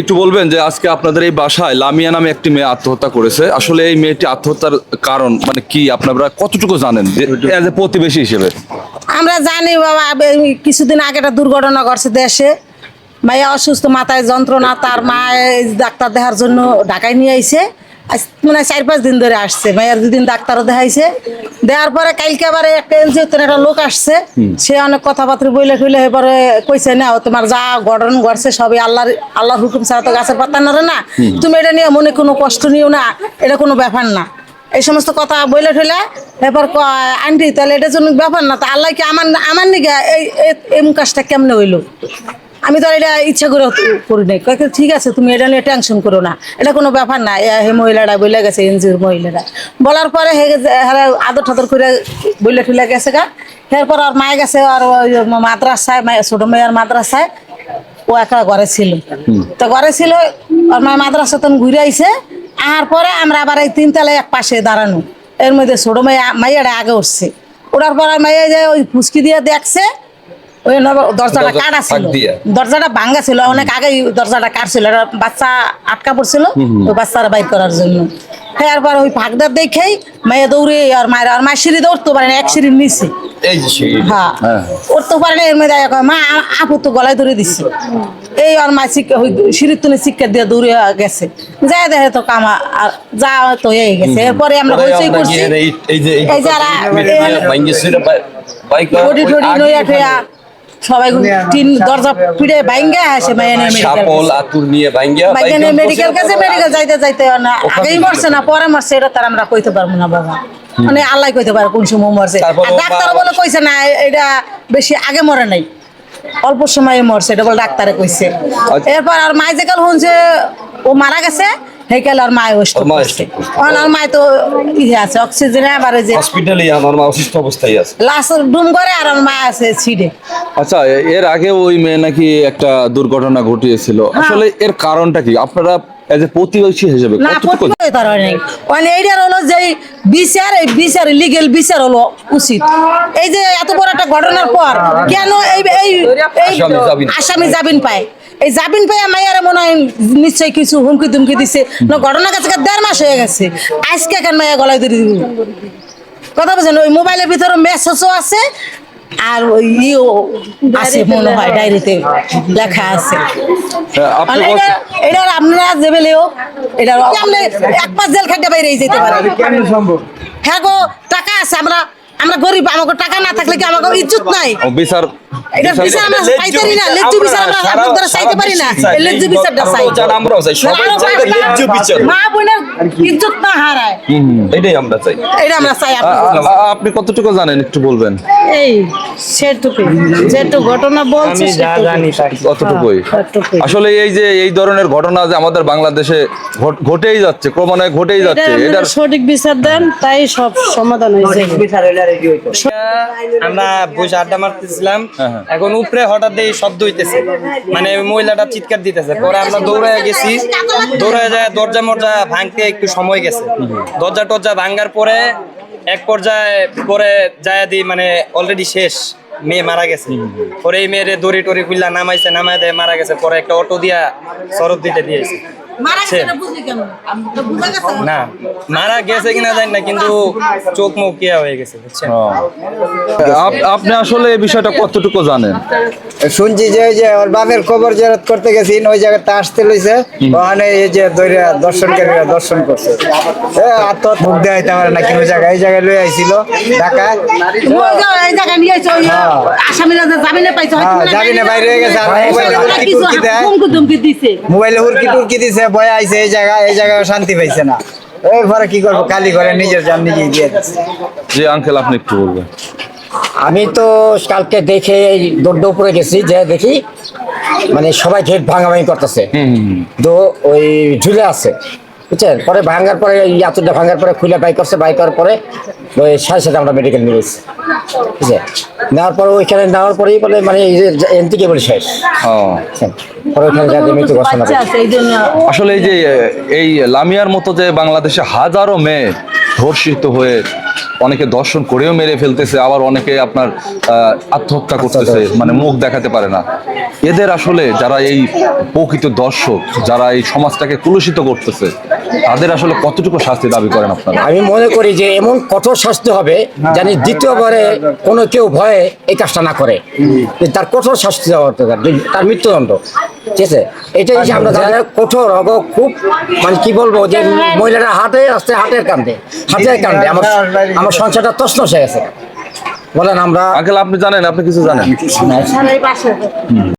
একটু বলবেন যে আজকে আপনাদের এই বাসায় লামিয়া নামে একটি মেয়ে আত্মহত্যা করেছে। আসলে এই মেয়েটি আত্মহত্যার কারণ মানে কি আপনারা কতটুকু জানেন? যে প্রতিবেশী হিসেবে। আমরা জানি বাবা কিছুদিন আগে একটা দুর্ঘটনা ঘটছে দেশে। মায়া অসুস্থ মাথায় যন্ত্রণা তার মায়ের ডাক্তার দেখার জন্য ঢাকায় নিয়ে আইছে। মানে চার পাঁচ দিন ধরে আসছে। মায়ের দুদিন ডাক্তারও দেখাইছে। দেওয়ার পরে কালকে আবার একটা এনজিও একটা লোক আসছে। সে অনেক কথাবার্তা বইলে টইলে এবারে কইছে না ও তোমার যা গঠন ঘটছে সবই আল্লাহর আল্লাহর হুকুম ছাড়া তো গাছের পাতা নড়ে না। তুমি এটা নিয়ে মনে কোনো কষ্ট নিও না। এটা কোনো ব্যাপার না। এই সমস্ত কথা বইলে ঠইলে এরপর আন্টি তাহলে এটা জন্য ব্যাপার না। তা আল্লাহ কি আমার আমার নিকে এই এই- এই কাজটা কেমনে হইল? আমি তো এটা ইচ্ছা করে করি নাই। কয়েক ঠিক আছে তুমি এটা নিয়ে টেনশন করো না। এটা কোনো ব্যাপার না। হে মহিলাটা বলে গেছে এনজিওর মহিলারা। বলার পরে হে হ্যাঁ আদর ঠাদর করে বইলে ঠুলে গেছে গা। এরপর আর মায়ে গেছে আর মাদ্রাসায় মায়ের ছোট মেয়ের মাদ্রাসায় ও একা ঘরে ছিল। তো ঘরে ছিল আর মা মাদ্রাসা তখন ঘুরে আইছে। আর পরে আমরা আবার এই তিনতলায় এক পাশে দাঁড়ানো। এর মধ্যে ছোট মাইয়া মাইয়াটা আগে উঠছে। ওঠার পরে মাইয়া যে ওই ফুসকি দিয়ে দেখছে ওই নব- দরজাটা দরজা কাটা ছিল। দরজাটা ভাঙ্গা ছিল অনেক আগে দরজাটা কাটছিল বাচ্চা আটকা পড়ছিল ওই বাচ্চারা বাইর করার জন্য। হ্যাঁ এরপর ওই ফাঁকদার দেখেই মাইয়া দৌড়ে আর মায়ের আর মায়ের সিঁড়ি দৌড়তে পারে না এক সিঁড়ির নিচে। হ্যাঁ। হ্যাঁ। উঠতে পারে না এর মধ্যে এক মা আপু তো গলায় ধরে এই আর মা শিক্ষা ওই সিঁড়ির তুলে শিক্ষা দিয়ে দৌড়ে গেছে। যাই দেখে তো কামা আর যা তো এই গেছে। এরপরে আমরা হইচই করছি। এই- যারা বাইক সবাই তিন দরজা পিড়ে বাইঙ্গা আসে মাইয়া মেডিকেল সাপল আতুর নিয়ে ভাঙ্গিয়া বাইকে মেডিকেল কাছে মেডিকেল যাইতে যাইতে না আগেই মরছে না পরে মরছে এটা তার আমরা কইতে পারব না বাবা। মানে আল্লাহ কইতে পারে কোন সময় মরছে। আর ডাক্তার বলে কইছে না এটা বেশি আগে মরে নাই। অল্প সময়ে মরছে এটা বলে ডাক্তারে কইছে। আচ্ছা। এরপর আর মাই যেকাল শুনছে ও মারা গেছে হেকাল আর মায় মায় তো আছে অক্সিজেনে আবার যে হসপিটালে আমার মা অসুস্থ অবস্থায় আছে। লাশ ডুম করে আর আমার মা আছে ছিটে আচ্ছা এর আগে ওই মেয়ে নাকি একটা দুর্ঘটনা ঘটিয়েছিল। আসলে এর কারণটা কি? আপনারা এজ এ প্রতিবেশী হিসেবে না কতটুকু তার হয় মানে এইটার হলো যে বিচার এই বিচার লিগেল বিচার হলো উচিত। এই যে এত বড় একটা ঘটনার পর কেন এই এই। আসামি জামিন পায়? এই জামিন পায় মাইয়ারে মনে হয় নিশ্চয়ই কিছু হুমকি দুমকি দিছে না ঘটনা কাছে দেড় মাস হয়ে গেছে আজকে কেন মাইয়া গলায় ধরে দিব কথা বলছেন ওই মোবাইলের ভিতরে মেসেজও আছে আর ওই ইও আছে মনে হয় ডায়েরিতে লেখা আছে হ্যাঁ, মানে এটা- আপনারা যে বেলেও এটা আপনি এক পাঁচ জেল খাইতে বাইরে যেতে পারে হ্যাঁ গো টাকা আছে আমরা আমরা গরিব আমাকে টাকা না থাকলে কি আমাকে ইজ্জত নাই? ও, বিচার এটা বিচার আমরা পারি না লেজ্জু বিচার আমরা আপনার দ্বারা চাইতে পারি না। এই লেজ্জু বিচারটা চাই। আমরাও চাই সবাই চাই লেজ্জু বিচার। মা বোনের ইজ্জত না হারায়। এটাই আমরা চাই। এটা আমরা চাই আপনি কতটুকু জানেন একটু বলবেন? এই সেটুকু যেটু ঘটনা বলছে কতটুকুই আসলে এই যে এই ধরনের ঘটনা যে আমাদের বাংলাদেশে ঘটেই যাচ্ছে ক্রমান্বয়ে ঘটেই যাচ্ছে এটার সঠিক বিচার দেন তাই সব সমাধান হয়ে যাবে। আমরা বসে আড্ডা মারতেছিলাম। হ্যাঁ, হ্যাঁ। এখন উপরে হঠাৎ এই শব্দ হইতেছে। মানে মহিলাটা চিৎকার দিতেছে। পরে আমরা দৌড়ায় গেছি। দৌড়ায় যায় দরজা মরজা ভাঙতে একটু সময় গেছে। দরজা টরজা ভাঙার পরে এক পর্যায়ে পরে যায় দি মানে অলরেডি শেষ। মেয়ে মারা গেছে। পরে এই মেয়েরে দড়ি টড়ি খুললা নামাইছে নামাই দেয় মারা গেছে। পরে একটা অটো দিয়া সরব দিতে দিয়েছে। মারা গেছে বুঝলি কেমন? তো বুঝা গেছে না। মারা গেছে কিনা জানি না কিন্তু চোখ মুখ কিয়া হয়ে গেছে বুঝছেন? আপনি আসলে এই বিষয়টা কতটুকু জানেন? শুনছি যে ওই যে ওর বাপের কবর জেরত করতে গেছি ওই জায়গাতে আসতে লইছে। ওখানে এই যে দৈরা দর্শনকারীরা দর্শন করছে। এ আত্মহত্যা মুখ দেখাইতে পারে না কোনো জায়গায়? এই জায়গায় লই আইছিল ঢাকায়। জামিনে হ্যাঁ, না জামিনে। বাইরে হয়ে গেছে, দিছে। মোবাইলে হুরকি টুরকি দিছে। বয়ে আইছে এই জায়গা এই জায়গায় শান্তি পাইছে না। এরপরে কি করব? কালি করে নিজের জান নিজেই দিয়ে দিচ্ছে। জি আঙ্কেল আপনি একটু বলবেন। আমি তো কালকে দেখে এই দৌড় উপরে গেছি যে দেখি মানে সবাই গেট ভাঙাভাঙি করতেছে। তো ওই ঝুলে আছে। বুঝছেন? পরে ভাঙার পরে এই আতুরটা ভাঙার পরে খুলে বাইক করছে বাই করার পরে ওই সাথে সাথে আমরা মেডিকেল নিয়ে গেছি ঠিক আছে নেওয়ার পরে ওইখানে নেওয়ার পরেই বলে মানে এই যে এনটি কেবল শেষ। পরে ওইখানে যাতে মৃত্যু ঘোষণা আসলে এই যে এই লামিয়ার মতো যে বাংলাদেশে হাজারো মেয়ে ধর্ষিত হয়ে অনেকে দর্শন করেও মেরে ফেলতেছে আবার অনেকে আপনার আত্মহত্যা করতেছে মানে মুখ দেখাতে পারে না। এদের আসলে যারা এই প্রকৃত দর্শক যারা এই সমাজটাকে কুলুষিত করতেছে তাদের আসলে কতটুকু শাস্তি দাবি করেন আপনারা? আমি মনে করি যে এমন কঠোর শাস্তি হবে জানি দ্বিতীয়বারে কোনো কেউ ভয়ে এই কাজটা না করে। তার কঠোর শাস্তি দেওয়া দরকার, তার মৃত্যুদণ্ড। ঠিক আছে? এটাই যে আমরা তাদের কঠোর হব খুব মানে কি বলব যে মহিলারা হাটে আসতে হাটের কান্দে হাতের কান্দে। আমার আমার সংসারটা তসনস হয়ে গেছে। বলেন আমরা আঙ্কেল আপনি জানেন আপনি কিছু জানেন?